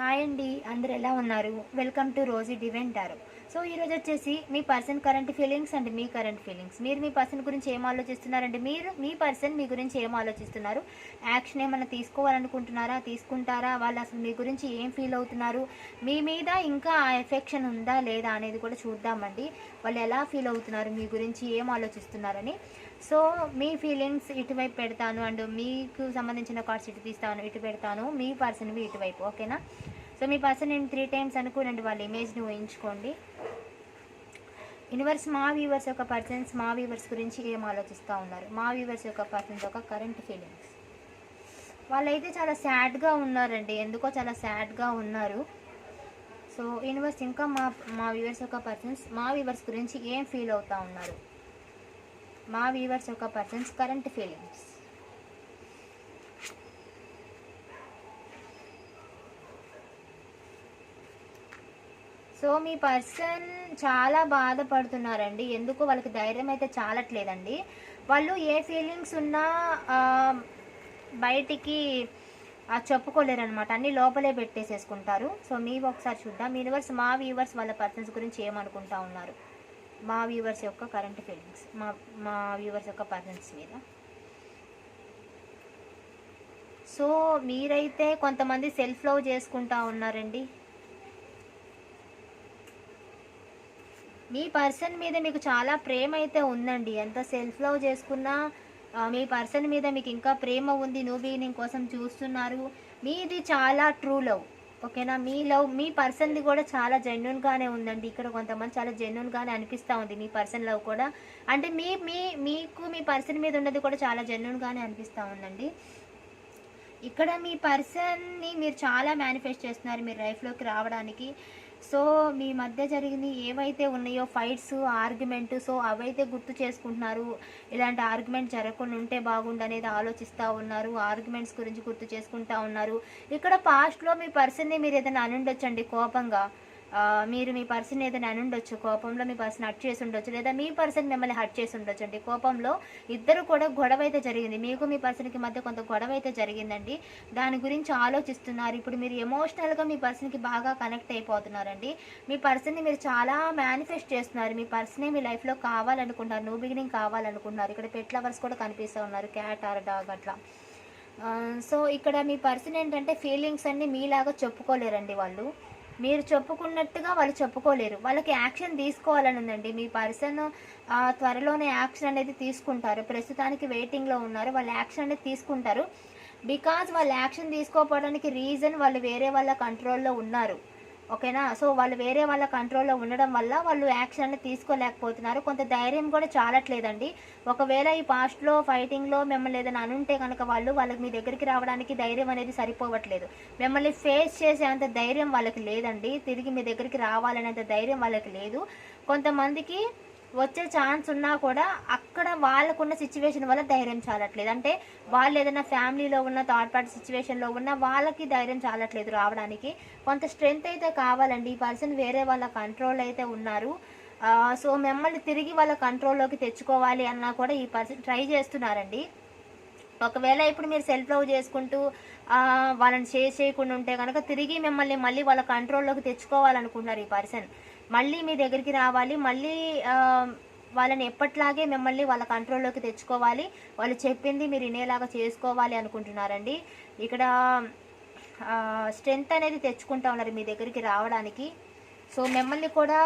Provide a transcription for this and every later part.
Hi అండి అందరు ఎలా ఉన్నారు? Welcome to Rosy divine tarot so ఈరోజు వచ్చేసి మీ పర్సన్ కరెంట్ ఫీలింగ్స్ అండ్ మీ కరెంట్ ఫీలింగ్స్ మీరు మీ పర్సన్ గురించి ఏం ఆలోచిస్తున్నారండి? మీరు మీ పర్సన్ మీ గురించి ఏం ఆలోచిస్తున్నారు? యాక్షన్ ఏమైనా తీసుకోవాలనుకుంటున్నారా? తీసుకుంటారా? వాళ్ళు అసలు మీ గురించి ఏం ఫీల్ అవుతున్నారు? మీ మీద ఇంకా ఆ ఎఫెక్షన్ ఉందా లేదా అనేది కూడా చూద్దామండి. వాళ్ళు ఎలా ఫీల్ అవుతున్నారు? మీ గురించి ఏం ఆలోచిస్తున్నారని. సో మీ ఫీలింగ్స్ ఇటువైపు పెడతాను అండ్ మీకు సంబంధించిన కార్డ్స్ ఇటు తీస్తాను ఇటు పెడతాను. మీ పర్సన్వి ఇటువైపు ఓకేనా? సో మీ పర్సన్ నేను త్రీ టైమ్స్ అనుకోనండి వాళ్ళ ఇమేజ్ని ఊహించుకోండి. యూనివర్స్ మా వ్యూవర్స్ యొక్క పర్సన్స్ మా వ్యూవర్స్ గురించి ఏం ఆలోచిస్తూ ఉన్నారు? మా వ్యూవర్స్ యొక్క పర్సన్స్ యొక్క కరెంట్ ఫీలింగ్స్ వాళ్ళైతే చాలా సాడ్గా ఉన్నారండి. ఎందుకో చాలా సాడ్గా ఉన్నారు. సో యూనివర్స్ ఇంకా మా మా వ్యూవర్స్ యొక్క పర్సన్స్ మా వ్యూవర్స్ గురించి ఏం ఫీల్ అవుతూ ఉన్నారు? మా వ్యూవర్స్ ఒక పర్సన్స్ కరెంట్ ఫీలింగ్స్ సో మీ పర్సన్ చాలా బాధపడుతున్నారండి. ఎందుకు? వాళ్ళకి ధైర్యం అయితే చాలట్లేదండి. వాళ్ళు ఏ ఫీలింగ్స్ ఉన్నా బయటికి చెప్పుకోలేరు అనమాట అన్ని లోపలే పెట్టేసేసుకుంటారు. సో మీ ఒకసారి చూద్దాం. యూనివర్స్ మా వ్యూవర్స్ వాళ్ళ పర్సన్స్ గురించి ఏమనుకుంటా ఉన్నారు? మా వ్యూవర్స్ యొక్క కరెంట్ ఫీలింగ్స్ మా మా వ్యూవర్స్ యొక్క పర్సన్స్ మీద. సో మీరైతే కొంతమంది సెల్ఫ్ లవ్ చేసుకుంటా ఉన్నారండి. మీ పర్సన్ మీద మీకు చాలా ప్రేమ అయితే ఉందండి. ఎంత సెల్ఫ్ లవ్ చేసుకున్నా మీ పర్సన్ మీద మీకు ఇంకా ప్రేమ ఉంది. నువ్వు బిగినింగ్ కోసం చూస్తున్నారు. మీది చాలా ట్రూ లవ్ ఓకేనా? మీ లవ్ మీ పర్సన్ది కూడా చాలా జెన్యున్గానే ఉందండి. ఇక్కడ కొంతమంది చాలా జెన్యున్గానే అనిపిస్తూ ఉంది మీ పర్సన్ లవ్ కూడా. అంటే మీ మీ మీకు మీ పర్సన్ మీద ఉన్నది కూడా చాలా జెన్యున్గానే అనిపిస్తూ ఉందండి. ఇక్కడ మీ పర్సన్ని మీరు చాలా మేనిఫెస్ట్ చేస్తున్నారు మీరు లైఫ్లోకి రావడానికి. సో మీ మధ్య జరిగిన ఏవైతే ఉన్నాయో ఫైట్స్ ఆర్గ్యుమెంట్ సో అవైతే గుర్తు చేసుకుంటున్నారు ఇలాంటి ఆర్గ్యుమెంట్ జరగకుండా ఉంటే బాగుండు అనేది ఆలోచిస్తూ ఉన్నారు ఆర్గ్యుమెంట్స్ గురించి గుర్తు చేసుకుంటా ఉన్నారు. ఇక్కడ పాస్ట్లో మీ పర్సన్ని మీరు ఏదైనా అనుండొచ్చండి కోపంగా? మీరు మీ పర్సన్ ఏదైనా అని ఉండొచ్చు కోపంలో మీ పర్సన్ హట్ చేసి ఉండొచ్చు లేదా మీ పర్సన్ మిమ్మల్ని హట్ చేసి ఉండొచ్చు అండి. కోపంలో ఇద్దరు కూడా గొడవ అయితే జరిగింది. మీకు మీ పర్సన్కి మధ్య కొంత గొడవ అయితే జరిగిందండి. దాని గురించి ఆలోచిస్తున్నారు. ఇప్పుడు మీరు ఎమోషనల్గా మీ పర్సన్కి బాగా కనెక్ట్ అయిపోతున్నారండి. మీ పర్సన్ని మీరు చాలా మేనిఫెస్ట్ చేస్తున్నారు. మీ పర్సనే మీ లైఫ్లో కావాలనుకుంటున్నారు. న్యూ బిగినింగ్ కావాలనుకుంటున్నారు. ఇక్కడ పెట్ లవర్స్ కూడా కనిపిస్తూ ఉన్నారు. క్యాట్ ఆర్ డాగ్ అట్లా. సో ఇక్కడ మీ పర్సన్ ఏంటంటే ఫీలింగ్స్ అన్నీ మీలాగా చెప్పుకోలేరండి వాళ్ళు. మీరు చెప్పుకున్నట్టుగా వాళ్ళు చెప్పుకోలేరు. వాళ్ళకి యాక్షన్ తీసుకోవాలని ఉందండి. మీ పర్సన్ త్వరలోనే యాక్షన్ అనేది తీసుకుంటారు. ప్రస్తుతానికి వెయిటింగ్లో ఉన్నారు. వాళ్ళు యాక్షన్ అనేది తీసుకుంటారు. బికాజ్ వాళ్ళు యాక్షన్ తీసుకోకపోవడానికి రీజన్ వాళ్ళు వేరే వాళ్ళ కంట్రోల్లో ఉన్నారు. ఓకేనా? సో వాళ్ళు వేరే వాళ్ళ కంట్రోల్లో ఉండడం వల్ల వాళ్ళు యాక్షన్ అనేది తీసుకోలేకపోతున్నారు. కొంత ధైర్యం కూడా చాలట్లేదండి. ఒకవేళ ఈ పాస్ట్లో ఫైటింగ్లో మిమ్మల్ని ఏదైనా అనుంటే కనుక వాళ్ళు వాళ్ళకి మీ దగ్గరికి రావడానికి ధైర్యం అనేది సరిపోవట్లేదు. మిమ్మల్ని ఫేస్ చేసేంత ధైర్యం వాళ్ళకి లేదండి. తిరిగి మీ దగ్గరికి రావాలనేంత ధైర్యం వాళ్ళకి లేదు. కొంతమందికి వచ్చే ఛాన్స్ ఉన్నా కూడా అక్కడ వాళ్ళకున్న సిచ్యువేషన్ వల్ల ధైర్యం చాలట్లేదు. అంటే వాళ్ళు ఏదైనా ఫ్యామిలీలో ఉన్న థర్డ్ పార్టీ సిచ్యువేషన్లో ఉన్న వాళ్ళకి ధైర్యం చాలట్లేదు రావడానికి. కొంత స్ట్రెంగ్త్ అయితే కావాలండి. ఈ పర్సన్ వేరే వాళ్ళ కంట్రోల్ అయితే ఉన్నారు. సో మిమ్మల్ని తిరిగి వాళ్ళ కంట్రోల్లోకి తెచ్చుకోవాలి అన్నా కూడా ఈ పర్సన్ ట్రై చేస్తున్నారండి. ఒకవేళ ఇప్పుడు మీరు సెల్ఫ్ లవ్ చేసుకుంటూ వాళ్ళని చేసేయకుండా చేయకుండా ఉంటే కనుక తిరిగి మిమ్మల్ని మళ్ళీ వాళ్ళ కంట్రోల్లోకి తెచ్చుకోవాలనుకుంటున్నారు ఈ పర్సన్ మళ్ళీ మీ దగ్గరికి రావాలి. మళ్ళీ వాళ్ళని ఎప్పట్లాగే మిమ్మల్ని వాళ్ళ కంట్రోల్లోకి తెచ్చుకోవాలి. వాళ్ళు చెప్పింది మీరు వినేలాగా చేసుకోవాలి అనుకుంటున్నారండి. ఇక్కడ స్ట్రెంగ్త్ అనేది తెచ్చుకుంటా ఉన్నారు మీ దగ్గరికి రావడానికి. సో మిమ్మల్ని కూడా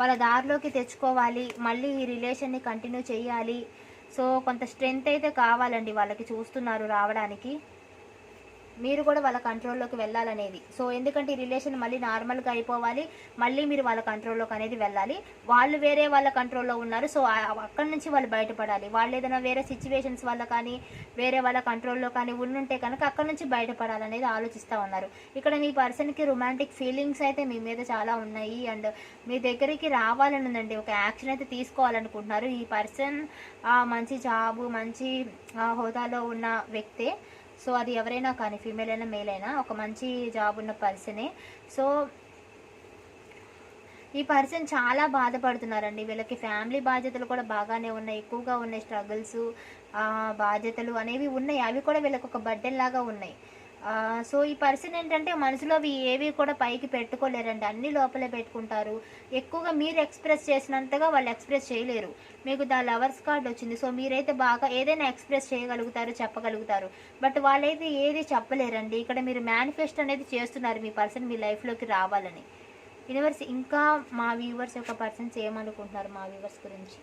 వాళ్ళ దారిలోకి తెచ్చుకోవాలి. మళ్ళీ ఈ రిలేషన్ని కంటిన్యూ చేయాలి. సో కొంత స్ట్రెంగ్త్ అయితే కావాలండి వాళ్ళకి చూస్తున్నారు రావడానికి. మీరు కూడా వాళ్ళ కంట్రోల్లోకి వెళ్ళాలనేది. సో ఎందుకంటే ఈ రిలేషన్ మళ్ళీ నార్మల్గా అయిపోవాలి. మళ్ళీ మీరు వాళ్ళ కంట్రోల్లోకి అనేది వెళ్ళాలి. వాళ్ళు వేరే వాళ్ళ కంట్రోల్లో ఉన్నారు. సో అక్కడి నుంచి వాళ్ళు బయటపడాలి. వాళ్ళు ఏదైనా వేరే సిచ్యువేషన్స్ వల్ల కానీ వేరే వాళ్ళ కంట్రోల్లో కానీ ఉండుంటే కనుక అక్కడి నుంచి బయటపడాలనేది ఆలోచిస్తూ ఉన్నారు. ఇక్కడ మీ పర్సన్కి రొమాంటిక్ ఫీలింగ్స్ అయితే మీ మీద చాలా ఉన్నాయి. అండ్ మీ దగ్గరికి రావాలని ఉందండి. ఒక యాక్షన్ అయితే తీసుకోవాలనుకుంటున్నారు. ఈ పర్సన్ మంచి జాబు మంచి హోదాలో ఉన్న వ్యక్తే. సో అది ఎవరైనా కానీ ఫీమేల్ అయినా మేల్ అయినా ఒక మంచి జాబ్ ఉన్న పర్సనే సో ఈ పర్సన్ చాలా బాధపడుతున్నారండి. వీళ్ళకి ఫ్యామిలీ బాధ్యతలు కూడా బాగానే ఉన్నాయి. ఎక్కువగా ఉన్నాయి స్ట్రగుల్స్ బాధ్యతలు అనేవి ఉన్నాయి. అవి కూడా వీళ్ళకి ఒక బర్డెన్ లాగా ఉన్నాయి. సో ఈ పర్సన్ ఏంటంటే మనసులో అవి ఏవి కూడా పైకి పెట్టుకోలేరండి. అన్ని లోపలే పెట్టుకుంటారు. ఎక్కువగా మీరు ఎక్స్ప్రెస్ చేసినంతగా వాళ్ళు ఎక్స్ప్రెస్ చేయలేరు. మీకు దా లవర్స్ కార్డ్ వచ్చింది. సో మీరైతే బాగా ఏదైనా ఎక్స్ప్రెస్ చేయగలుగుతారు చెప్పగలుగుతారు. బట్ వాళ్ళైతే ఏది చెప్పలేరండి. ఇక్కడ మీరు మేనిఫెస్ట్ అనేది చేస్తున్నారు మీ పర్సన్ మీ లైఫ్లోకి రావాలని. యూనివర్స్ ఇంకా మా వ్యూవర్స్ యొక్క పర్సన్స్ ఏమనుకుంటున్నారు మా వ్యూవర్స్ గురించి?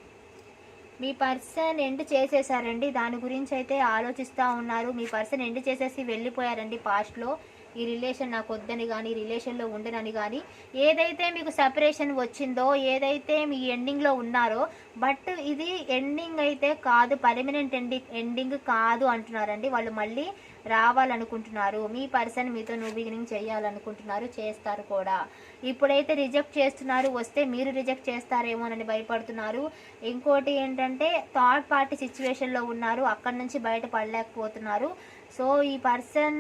మీ పర్సన్ ఎండ్ చేసేసారండి. దాని గురించి అయితే ఆలోచిస్తూ ఉన్నారు. మీ పర్సన్ ఎండ్ చేసేసి వెళ్ళిపోయారండి పాస్ట్లో. ఈ రిలేషన్ నాకు వద్దని కానీ రిలేషన్లో ఉండనని కానీ ఏదైతే మీకు సపరేషన్ వచ్చిందో ఏదైతే మీ ఎండింగ్లో ఉన్నారో బట్ ఇది ఎండింగ్ అయితే కాదు పర్మనెంట్ ఎండింగ్ ఎండింగ్ కాదు అంటున్నారండి. వాళ్ళు మళ్ళీ రావాలనుకుంటున్నారు. మీ పర్సన్ మీతో నువ్వు బిగినింగ్ చేయాలనుకుంటున్నారు చేస్తారు కూడా. ఇప్పుడైతే రిజెక్ట్ చేస్తున్నారు వస్తే మీరు రిజెక్ట్ చేస్తారేమోనని భయపడుతున్నారు. ఇంకోటి ఏంటంటే థర్డ్ పార్టీ సిచ్యువేషన్లో ఉన్నారు అక్కడి నుంచి బయటపడలేకపోతున్నారు సో ఈ పర్సన్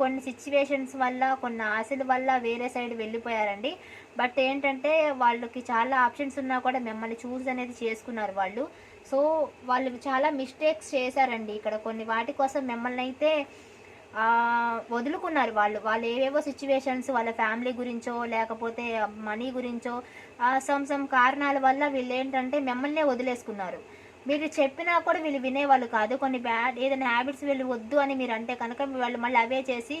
కొన్ని సిచ్యువేషన్స్ వల్ల కొన్ని ఆశల వల్ల వేరే సైడ్ వెళ్ళిపోయారండి. బట్ ఏంటంటే వాళ్ళకి చాలా ఆప్షన్స్ ఉన్నా కూడా మిమ్మల్ని చూస్ అనేది చేసుకున్నారు వాళ్ళు. సో వాళ్ళు చాలా మిస్టేక్స్ చేశారండి. ఇక్కడ కొన్ని వాటి కోసం మిమ్మల్ని అయితే వదులుకున్నారు వాళ్ళు. వాళ్ళు ఏవేవో సిచ్యువేషన్స్ వాళ్ళ ఫ్యామిలీ గురించో లేకపోతే మనీ గురించో సమ్ సమ్ కారణాల వల్ల వీళ్ళు ఏంటంటే మిమ్మల్నే వదిలేసుకున్నారు. మీరు చెప్పినా కూడా వీళ్ళు వినేవాళ్ళు కాదు. కొన్ని బ్యాడ్ ఏదైనా హ్యాబిట్స్ వీళ్ళు వద్దు అని మీరు అంటే కనుక వాళ్ళు మళ్ళీ అవే చేసి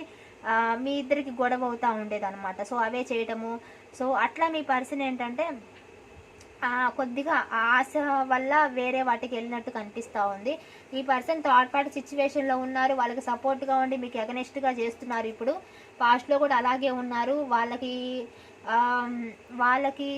మీ ఇద్దరికి గొడవ అవుతూ ఉండేది సో అవే చేయటము. సో అట్లా మీ పర్సన్ ఏంటంటే కొద్దిగా ఆశ వల్ల వేరే వాటికి వెళ్ళినట్టు కనిపిస్తూ ఉంది. ఈ పర్సన్ థర్డ్ పార్టీ సిచ్యువేషన్లో ఉన్నారు. వాళ్ళకి సపోర్ట్గా ఉండి మీకు ఎగనెస్ట్గా చేస్తున్నారు ఇప్పుడు. పాస్ట్లో కూడా అలాగే ఉన్నారు. వాళ్ళకి వాళ్ళకి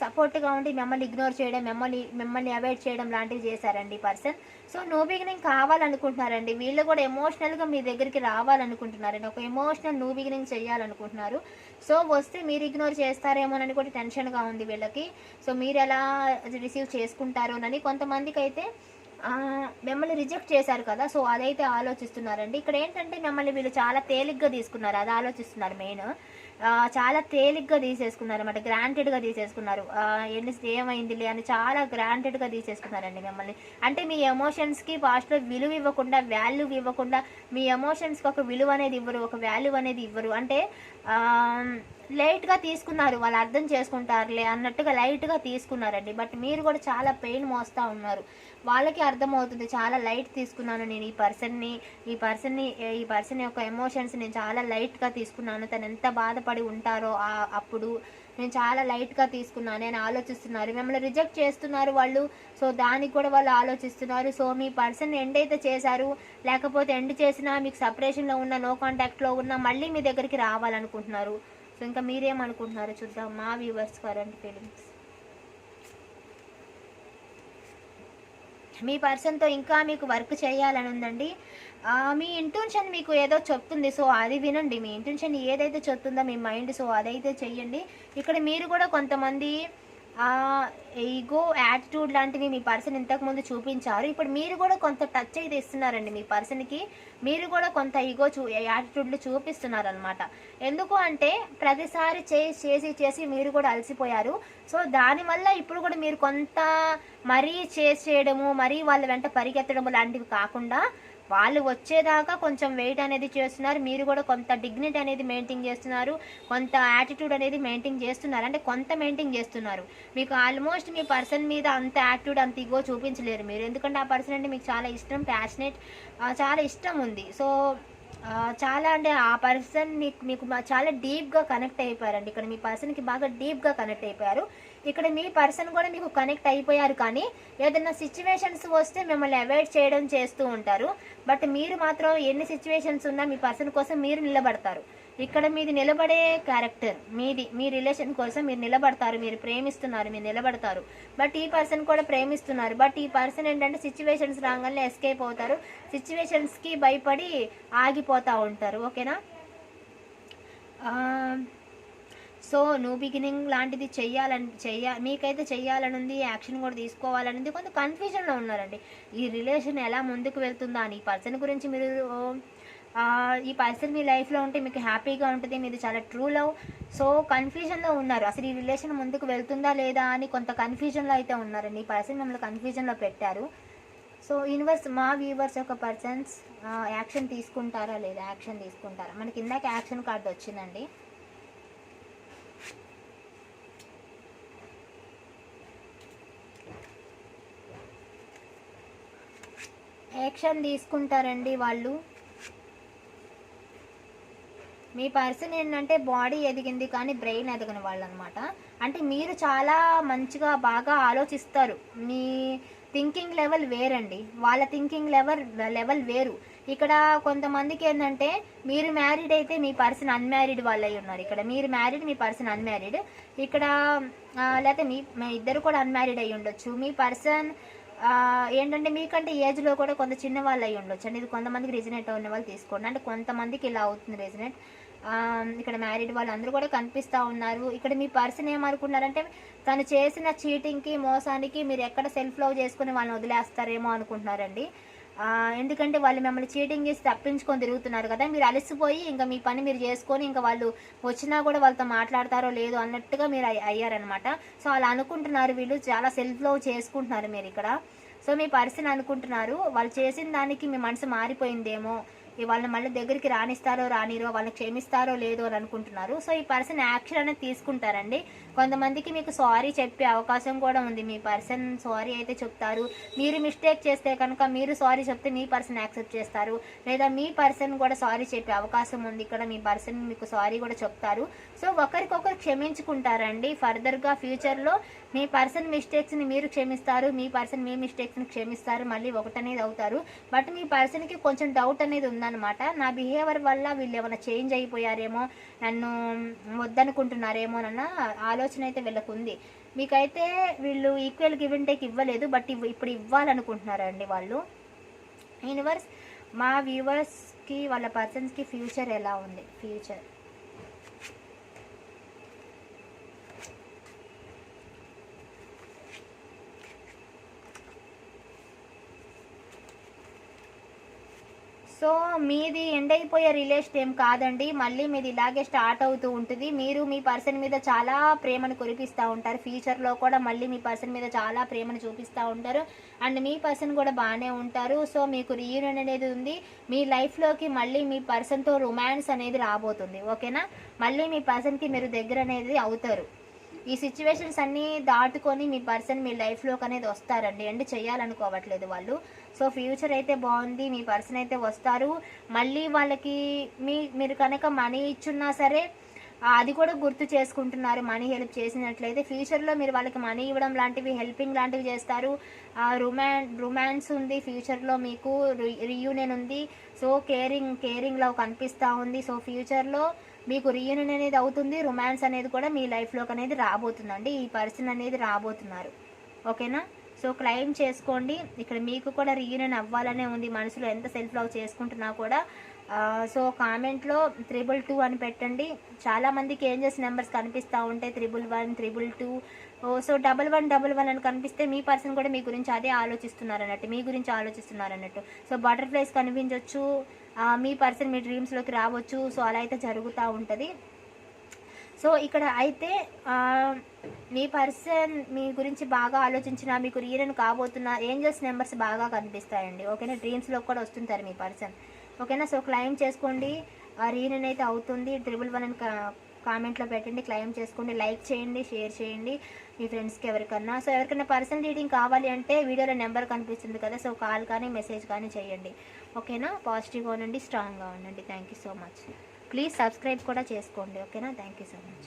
సపోర్ట్గా ఉండి మిమ్మల్ని ఇగ్నోర్ చేయడం మిమ్మల్ని మిమ్మల్ని అవాయిడ్ చేయడం లాంటివి చేశారండి పర్సన్ సో నో బిగినింగ్ కావాలనుకుంటున్నారండి వీళ్ళు కూడా ఎమోషనల్గా మీ దగ్గరికి రావాలనుకుంటున్నారండి. ఒక ఎమోషనల్ నో బిగినింగ్ చేయాలనుకుంటున్నారు. సో వస్తే మీరు ఇగ్నోర్ చేస్తారేమోనని కూడా టెన్షన్గా ఉంది వీళ్ళకి. సో మీరు ఎలా రిసీవ్ చేసుకుంటారోనని కొంతమందికి అయితే మిమ్మల్ని రిజెక్ట్ చేశారు కదా. సో అదైతే ఆలోచిస్తున్నారండి. ఇక్కడ ఏంటంటే మిమ్మల్ని వీళ్ళు చాలా తేలిగ్గా తీసుకున్నారు. అది ఆలోచిస్తున్నారు మెయిన్. చాలా తేలిగ్గా తీసేసుకున్నారు అనమాట గ్రాంటెడ్గా తీసేసుకున్నారు. ఎన్ని ఏమైందిలే అని చాలా గ్రాంటెడ్గా తీసేసుకున్నారండి మిమ్మల్ని. అంటే మీ ఎమోషన్స్కి పాస్ట్లో విలువ ఇవ్వకుండా వాల్యూ ఇవ్వకుండా మీ ఎమోషన్స్కి ఒక విలువ అనేది ఇవ్వరు ఒక వాల్యూ అనేది ఇవ్వరు. అంటే లైట్గా తీసుకున్నారు వాళ్ళు అర్థం చేసుకుంటారులే అన్నట్టుగా లైట్గా తీసుకున్నారండి. బట్ మీరు కూడా చాలా పెయిన్ మోస్తూ ఉన్నారు. వాళ్ళకి అర్థమవుతుంది. చాలా లైట్ తీసుకున్నాను నేను ఈ పర్సన్ని ఈ పర్సన్ని ఈ పర్సన్ యొక్క ఎమోషన్స్ నేను చాలా లైట్గా తీసుకున్నాను. తను ఎంత బాధపడి ఉంటారో అప్పుడు నేను చాలా లైట్గా తీసుకున్నాను. నేను ఆలోచిస్తున్నారు. మిమ్మల్ని రిజెక్ట్ చేస్తున్నారు వాళ్ళు. సో దానికి కూడా వాళ్ళు ఆలోచిస్తున్నారు. సో మీ పర్సన్ ఎండ్ అయితే చేశారు. లేకపోతే ఎండ్ చేసినా మీకు సపరేషన్లో ఉన్న నో కాంటాక్ట్లో ఉన్న మళ్ళీ మీ దగ్గరికి రావాలనుకుంటున్నారు. సో ఇంకా మీరేమనుకుంటున్నారు? చూద్దాం. మా వ్యూవర్స్ కరెంట్ ఫీలింగ్స్ మీ పర్సన్తో ఇంకా మీకు వర్క్ చేయాలని ఉందండి మీ ఇంటెన్షన్ మీకు ఏదో చెప్తుంది. సో అది వినండి. మీ ఇంటెన్షన్ ఏదైతే చెప్తుందో మీ మైండ్ సో అదైతే చెయ్యండి. ఇక్కడ మీరు కూడా కొంతమంది ఈగో యాటిట్యూడ్ లాంటివి మీ పర్సన్ ఇంతకుముందు చూపించారు. ఇప్పుడు మీరు కూడా కొంత టచ్ అయితే ఇస్తున్నారండి మీ పర్సన్కి. మీరు కూడా కొంత ఈగో చూ యాటిట్యూడ్లు చూపిస్తున్నారు అనమాట ఎందుకు అంటే ప్రతిసారి చేసి చేసి చేసి మీరు కూడా అలసిపోయారు. సో దానివల్ల ఇప్పుడు కూడా మీరు కొంత మరీ చేసి చేయడము మరీ వాళ్ళ వెంట పరిగెత్తడము లాంటివి కాకుండా వాళ్ళు వచ్చేదాకా కొంచెం వెయిట్ అనేది చేస్తున్నారు. మీరు కూడా కొంత డిగ్నిటీ అనేది మెయింటైన్ చేస్తున్నారు. కొంత యాటిట్యూడ్ అనేది మెయింటైన్ చేస్తున్నారు. అంటే కొంత మెయింటైన్ చేస్తున్నారు. మీకు ఆల్మోస్ట్ మీ పర్సన్ మీద అంత యాటిట్యూడ్ అంత ఇగో చూపించలేరు మీరు. ఎందుకంటే ఆ పర్సన్ అంటే మీకు చాలా ఇష్టం ప్యాషనేట్ చాలా ఇష్టం ఉంది. సో చాలా అంటే ఆ పర్సన్ మీకు మీకు చాలా డీప్గా కనెక్ట్ అయిపోయారండి. ఇక్కడ మీ పర్సన్కి బాగా డీప్గా కనెక్ట్ అయిపోయారు. ఇక్కడ మీ పర్సన్ కూడా మీకు కనెక్ట్ అయిపోయారు కానీ ఏదైనా సిచ్యువేషన్స్ వస్తే మిమ్మల్ని అవాయిడ్ చేయడం చేస్తూ ఉంటారు. బట్ మీరు మాత్రం ఎన్ని సిచ్యువేషన్స్ ఉన్నా మీ పర్సన్ కోసం మీరు నిలబడతారు. ఇక్కడ మీది నిలబడే క్యారెక్టర్ మీది మీ రిలేషన్ కోసం మీరు నిలబడతారు మీరు ప్రేమిస్తున్నారు మీరు నిలబడతారు. బట్ ఈ పర్సన్ కూడా ప్రేమిస్తున్నారు. బట్ ఈ పర్సన్ ఏంటంటే సిచ్యువేషన్స్ రాగానే ఎస్కేప్ అవుతారు. సిచ్యువేషన్స్కి భయపడి ఆగిపోతూ ఉంటారు. ఓకేనా సో న్యూ బిగినింగ్ లాంటిది చెయ్యాలని చెయ్య మీకైతే చెయ్యాలనుంది యాక్షన్ కూడా తీసుకోవాలని కొంత కన్ఫ్యూజన్లో ఉన్నారండి. ఈ రిలేషన్ ఎలా ముందుకు వెళ్తుందా అని ఈ పర్సన్ గురించి మీరు ఈ పర్సన్ మీ లైఫ్లో ఉంటే మీకు హ్యాపీగా ఉంటుంది మీది చాలా ట్రూ లవ్ సో కన్ఫ్యూజన్లో ఉన్నారు. అసలు ఈ రిలేషన్ ముందుకు వెళ్తుందా లేదా అని కొంత కన్ఫ్యూజన్లో అయితే ఉన్నారండి. ఈ పర్సన్ మిమ్మల్ని కన్ఫ్యూజన్లో పెట్టారు. సో యూనివర్స్ మా వ్యూవర్స్ యొక్క పర్సన్స్ యాక్షన్ తీసుకుంటారా లేదా? యాక్షన్ తీసుకుంటారా? మనకి ఇందాక యాక్షన్ కార్డు వచ్చిందండి. యాక్షన్ తీసుకుంటారండి వాళ్ళు. మీ పర్సన్ ఏంటంటే బాడీ ఎదిగింది కానీ బ్రెయిన్ ఎదగని వాళ్ళు అనమాట అంటే మీరు చాలా మంచిగా బాగా ఆలోచిస్తారు. మీ థింకింగ్ లెవెల్ వేరండి. వాళ్ళ థింకింగ్ లెవెల్ లెవెల్ వేరు. ఇక్కడ కొంతమందికి ఏంటంటే మీరు మ్యారీడ్ అయితే మీ పర్సన్ అన్మ్యారీడ్ వాళ్ళు అయి ఉన్నారు. ఇక్కడ మీరు మ్యారీడ్ మీ పర్సన్ అన్మ్యారీడ్. ఇక్కడ లేకపోతే మీ మీ ఇద్దరు కూడా అన్మ్యారీడ్ అయి ఉండొచ్చు. మీ పర్సన్ ఏంటంటే మీకంటే ఏజ్లో కూడా కొంత చిన్న వాళ్ళు అయి ఉండొచ్చు. అండి ఇది కొంతమందికి రిజనేట్ ఉన్న వాళ్ళు తీసుకోండి. అంటే కొంతమందికి ఇలా అవుతుంది రిజనేట్ ఇక్కడ మ్యారీడ్ వాళ్ళు అందరూ కూడా కనిపిస్తూ ఉన్నారు. ఇక్కడ మీ పర్సన్ ఏమనుకున్నారంటే తను చేసిన చీటింగ్కి మోసానికి మీరు ఎక్కడ సెల్ఫ్ లవ్ చేసుకుని వాళ్ళని వదిలేస్తారేమో అనుకుంటున్నారండి. ఎందుకంటే వాళ్ళు మిమ్మల్ని చీటింగ్ చేసి తప్పించుకొని తిరుగుతున్నారు కదా మీరు అలసిపోయి ఇంకా మీ పని మీరు చేసుకొని ఇంకా వాళ్ళు వచ్చినా కూడా వాళ్ళతో మాట్లాడతారో లేదో అన్నట్టుగా మీరు అయ్యారనమాట సో అలా అనుకుంటున్నారు వీళ్ళు. చాలా సెల్ఫ్ లవ్ చేసుకుంటున్నారు మీరు ఇక్కడ. సో మీ పర్సన్ అనుకుంటున్నారు. వాళ్ళు చేసిన దానికి మీ మనసు మారిపోయిందేమో వాళ్ళని మళ్ళీ దగ్గరికి రానిస్తారో రానిరో వాళ్ళని క్షమిస్తారో లేదో అని అనుకుంటున్నారు. సో ఈ పర్సన్ యాక్షన్ అనేది తీసుకుంటారండి. కొంతమందికి మీకు సారీ చెప్పే అవకాశం కూడా ఉంది. మీ పర్సన్ సారీ అయితే చెప్తారు. మీరు మిస్టేక్ చేస్తే కనుక మీరు సారీ చెప్తే మీ పర్సన్ యాక్సెప్ట్ చేస్తారు. లేదా మీ పర్సన్ కూడా సారీ చెప్పే అవకాశం ఉంది. ఇక్కడ మీ పర్సన్ మీకు సారీ కూడా చెప్తారు. సో ఒకరికొకరు క్షమించుకుంటారండి. ఫర్దర్గా ఫ్యూచర్లో మీ పర్సన్ మిస్టేక్స్ని మీరు క్షమిస్తారు. మీ పర్సన్ మీ మిస్టేక్స్ని క్షమిస్తారు. మళ్ళీ ఒకటనేది అవుతారు. బట్ మీ పర్సన్కి కొంచెం డౌట్ అనేది ఉందన్నమాట. నా బిహేవియర్ వల్ల వీళ్ళు ఏమైనా చేంజ్ అయిపోయారేమో నన్ను వద్దనుకుంటున్నారేమో ఆలో ఆలోచన అయితే వీళ్ళకు ఉంది మీకైతే వీళ్ళు ఈక్వల్ గివ్ అండ్ టేక్ ఇవ్వలేదు బట్ ఇప్పుడు ఇవ్వాలనుకుంటున్నారండి వాళ్ళు. యూనివర్స్ మా వ్యూవర్స్కి వాళ్ళ పర్సన్స్కి ఫ్యూచర్ ఎలా ఉంది? ఫ్యూచర్ సో మీది ఎండ్ అయిపోయే రిలేషన్ ఏం కాదండి. మళ్ళీ మీది ఇలాగే స్టార్ట్ అవుతూ ఉంటుంది. మీరు మీ పర్సన్ మీద చాలా ప్రేమను కురిపిస్తూ ఉంటారు. ఫ్యూచర్లో కూడా మళ్ళీ మీ పర్సన్ మీద చాలా ప్రేమను చూపిస్తూ ఉంటారు. అండ్ మీ పర్సన్ కూడా బాగానే ఉంటారు. సో మీకు రీయూనియన్ అనేది ఉంది. మీ లైఫ్లోకి మళ్ళీ మీ పర్సన్తో రొమాన్స్ అనేది రాబోతుంది. ఓకేనా? మళ్ళీ మీ పర్సన్కి మీరు దగ్గర అనేది అవుతారు. ఈ సిచ్యువేషన్స్ అన్నీ దాటుకొని మీ పర్సన్ మీ లైఫ్లోకి అనేది వస్తారండి. ఎండ్ చేయాలనుకోవట్లేదు వాళ్ళు. సో ఫ్యూచర్ అయితే బాగుంది మీ పర్సన్ అయితే వస్తారు. మళ్ళీ వాళ్ళకి మీ మీరు కనుక మనీ ఇచ్చున్నా సరే అది కూడా గుర్తు చేసుకుంటున్నారు మనీ హెల్ప్ చేసినట్లయితే. ఫ్యూచర్లో మీరు వాళ్ళకి మనీ ఇవ్వడం లాంటివి హెల్పింగ్ లాంటివి చేస్తారు. రొమాన్ రొమాన్స్ ఉంది ఫ్యూచర్లో మీకు రీయూనియన్ ఉంది. సో కేరింగ్ కేరింగ్ లవ్ కనిపిస్తూ ఉంది. సో ఫ్యూచర్లో మీకు రీయూనియన్ అనేది అవుతుంది రొమాన్స్ అనేది కూడా మీ లైఫ్లోకి అనేది రాబోతుందండి. ఈ పర్సన్ అనేది రాబోతున్నారు. ఓకేనా సో క్లైమ్ చేసుకోండి. ఇక్కడ మీకు కూడా రీయూనియన్ అవ్వాలనే ఉంది మనసులో. ఎంత సెల్ఫ్ లవ్ చేసుకుంటున్నా కూడా. సో కామెంట్లో త్రిబుల్ టూ అని పెట్టండి. చాలా మందికి ఏంజెస్ నెంబర్స్ కనిపిస్తూ ఉంటాయి. Triple one triple two so double one double one అని కనిపిస్తే మీ పర్సన్ కూడా మీ గురించి అదే ఆలోచిస్తున్నారు అన్నట్టు మీ గురించి ఆలోచిస్తున్నారు అన్నట్టు సో బటర్ఫ్లైస్ కనిపించవచ్చు మీ పర్సన్ మీ డ్రీమ్స్లోకి రావచ్చు. సో అలా అయితే జరుగుతూ ఉంటుంది. సో ఇక్కడ అయితే మీ పర్సన్ మీ గురించి బాగా ఆలోచించిన మీకు రీరన్ కాబోతున్న ఏంజల్స్ నెంబర్స్ బాగా కనిపిస్తాయండి. ఓకేనా? డ్రీమ్స్లో కూడా వస్తుంటారు మీ పర్సన్. ఓకేనా? సో క్లైమ్ చేసుకోండి. ఆ రీరన్ అయితే అవుతుంది. ట్రిపుల్ వన్ అని కా- కామెంట్లో పెట్టండి. క్లైమ్ చేసుకోండి. లైక్ చేయండి. షేర్ చేయండి. మీ ఫ్రెండ్స్కి ఎవరికన్నా. సో ఎవరికైనా పర్సన్ రీడింగ్ కావాలి అంటే వీడియోలో నెంబర్ కనిపిస్తుంది కదా సో కాల్ కానీ మెసేజ్ కానీ చేయండి. ఓకేనా? పాజిటివ్గా ఉండండి స్ట్రాంగ్గా ఉండండి. Thank you so much. Please subscribe కూడా చేసుకోండి ఓకేనా? Thank you so much.